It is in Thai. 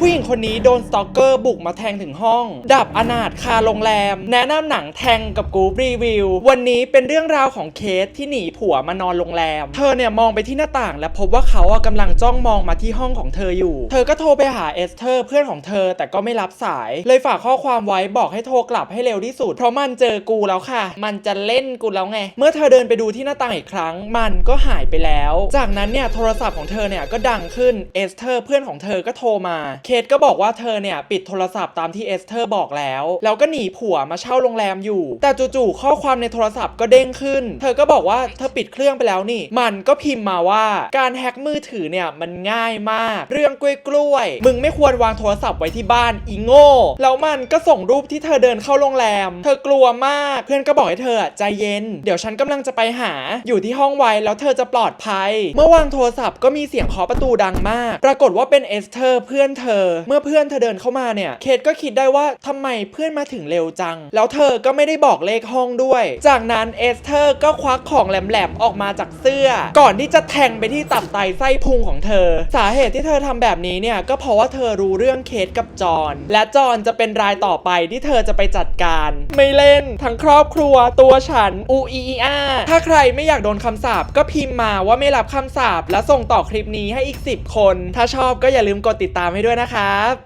ผู้หญิงคนนี้โดนสตอกเกอร์บุกมาแทงถึงห้อง ดับอนาถคาโรงแรม แนะนำหนังแทงกับกูรีวิว วันนี้เป็นเรื่องราวของเคสที่หนีผัวมานอนโรงแรม เธอเนี่ยมองไปที่หน้าต่าง และพบว่าเขาอะกำลังจ้องมองมาที่ห้องของเธออยู่ เธอก็โทรไปหาเอสเธอร์เพื่อนของเธอแต่ก็ไม่รับสาย เลยฝากข้อความไว้บอกให้โทรกลับให้เร็วที่สุด เพราะมันเจอกูแล้วค่ะ มันจะเล่นกูแล้วไง เมื่อเธอเดินไปดูที่หน้าต่างอีกครั้ง มันก็หายไปแล้ว จากนั้นเนี่ยโทรศัพท์ของเธอเนี่ยก็ดังขึ้นเอสเธอร์เพื่อนของเธอก็โทรมาเคทก็บอกว่าเธอเนี่ยปิดโทรศัพท์ตามที่เอสเธอร์บอกแล้ว แล้วก็หนีผัวมาเช่าโรงแรมอยู่ แต่จู่ๆข้อความในโทรศัพท์ก็เด้งขึ้น เธอก็บอกว่าเธอปิดเครื่องไปแล้วนี่ มันก็พิมพ์มาว่าการแฮ็กมือถือเนี่ยมันง่ายมาก เรื่องกล้วยกล้วยๆมึงไม่ควรวางโทรศัพท์ไว้ที่บ้านอีโง่แล้วมันก็ส่งรูปที่เธอเดินเข้าโรงแรม เธอกลัวมากเพื่อนก็บอกให้เธอใจเย็น เดี๋ยวฉันกำลังจะไปหา อยู่ที่ห้องไว้แล้วเธอจะปลอดภัย เมื่อวางโทรศัพท์ก็มีเสียงเคาะประตูดังมาก ปรากฏว่าเป็นเอสเธอร์เพื่อนเธอเมื่อเพื่อนเธอเดินเข้ามาเนี่ย เคทก็คิดได้ว่าทำไมเพื่อนมาถึงเร็วจัง แล้วเธอก็ไม่ได้บอกเลขห้องด้วย จากนั้นเอสเธอร์ก็ควักของแหลมๆออกมาจากเสื้อ ก่อนที่จะแทงไปที่ตับไตไส้พุงของเธอ สาเหตุที่เธอทำแบบนี้เนี่ยก็เพราะว่าเธอรู้เรื่องเคสกับจอห์นและจอห์นจะเป็นรายต่อไปที่เธอจะไปจัดการ ไม่เล่นทั้งครอบครัวตัวฉันอูอีอาถ้าใครไม่อยากโดนคำสาปก็พิมพ์มาว่าไม่รับคำสาปและส่งต่อคลิปนี้ให้อีก 10 คน ถ้าชอบก็อย่าลืมกดติดตามให้ด้วยนะนะครับ